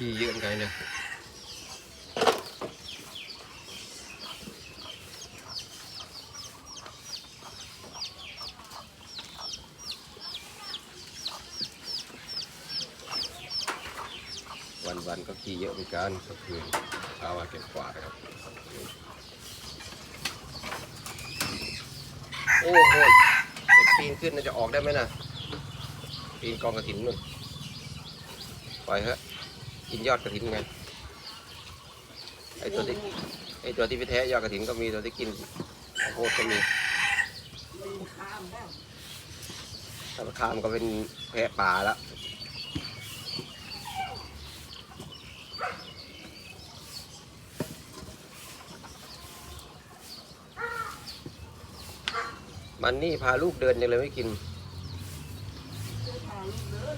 ขี้เยอะไงเนี่ยวันวันๆก็ขี้เยอะเหมือนกันก็คืนเช้ามาเก็บกวาดนะครับ โอ้โหปีนขึ้นน่าจะออกได้ไหมนะปีนกองกระถิ่นนู่นไปล่อยเถอะ กินยอดกระถินไงไอตัวที่ไอตัวที่ไปแท้ยอดกระถินก็มีตัวที่กินข้าวโพดก็มีถ้าข้ามก็เป็นแพะป่าแล้วมันนี่พาลูกเดินยังเลยไม่กินอ๋อ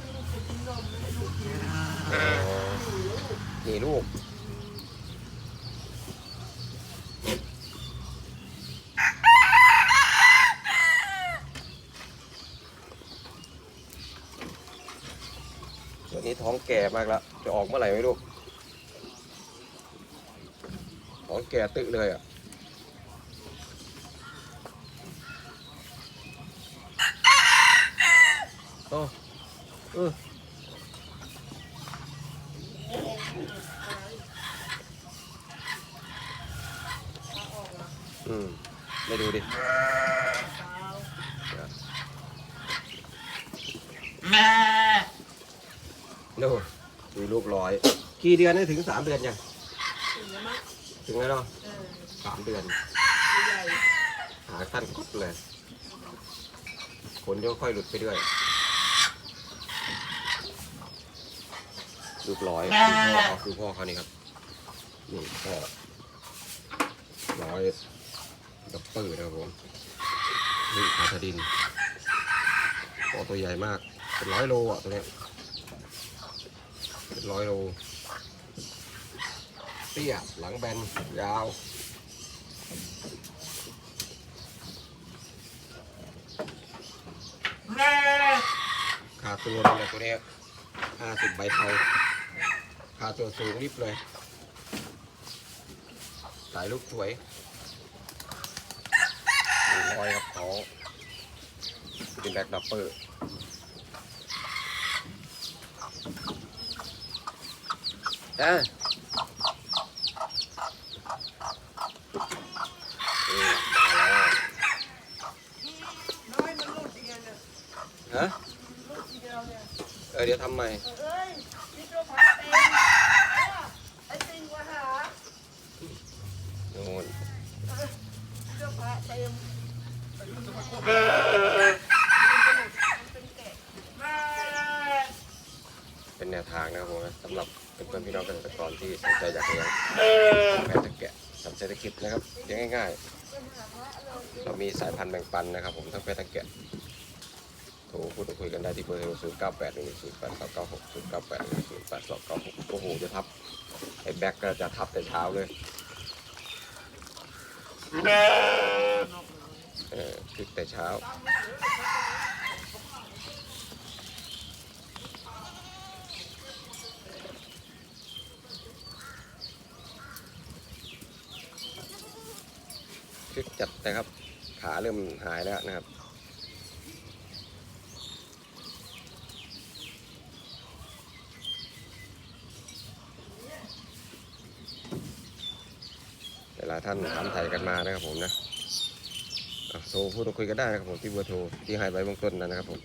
นี่ ลูก ตัวนี้ท้องแก่มากแล้ว จะออกเมื่อไหร่ไม่รู้ ท้องแก่ตึกเลยอะโอ้เออม ไม่ดูดิดูดูลูกร้อย กี่เดือนนี่ถึงสามเดือนยัง ถึงแล้วมั้งถึงแล้วเนาะเออสามเดือน ใหญ่หาสั้นกุดเลยขนก็ค่อยหลุดไปด้วย ลูกร้อยคือพ่อเขาคือพ่อเขานี่ครับ นี่พ่อร้อย ดับเปิดนะครับผมนี่คาทดินพ่อตัวใหญ่มาก เป็นร้อยโลอะตัวเนี้ยเป็นร้อยโล เตี้ย หลังแบน ยาวค่าตัวนี่แหละตัวเนี้ยห้าสิบใบเทาค่าตัวสูงริบเลย สายลูกสวย รอยครับเขาเป็นแบ็คดับเปอร์เออมาแล้วน้อยมันหลุดอีกแล้วเนี่ยฮะลุดอีกแล้วเนี่ยเออเดี๋ยวทำใหม่ เอ้ยพี่ตัวพาเต็มไอ้ติงว่าหา โน่น เสื้อผ้าเต็ม เป็นแนวทางนะครับผมนะสำหรับเพื่อนพี่น้องเกษตรกรที่สนใจอยากเลี้ยงแพะตะแกะทำเศรษฐกิจนะครับเลี้ยงง่ายๆ เรามีสายพันธุ์แบ่งปันนะครับผมทั้งแพะตะแกะโทรพูดคุยกันได้ที่เบอร์โทร0 9 8 1 0 8 2 9 6 0 9 8 1 0 8 2 9 6โอ้โหจะทับไอ้แบ็กก็จะทับแต่เช้าเลย เออคึกแต่เช้าคึกจัดนะครับ ขาเริ่มหายแล้วนะครับเวลาท่านถามไถ่กันมานะครับผมนะ โทรพูดคุยกันได้นะครับผมที่เบอร์โทรที่หายไปเบื้องต้นนะครับผม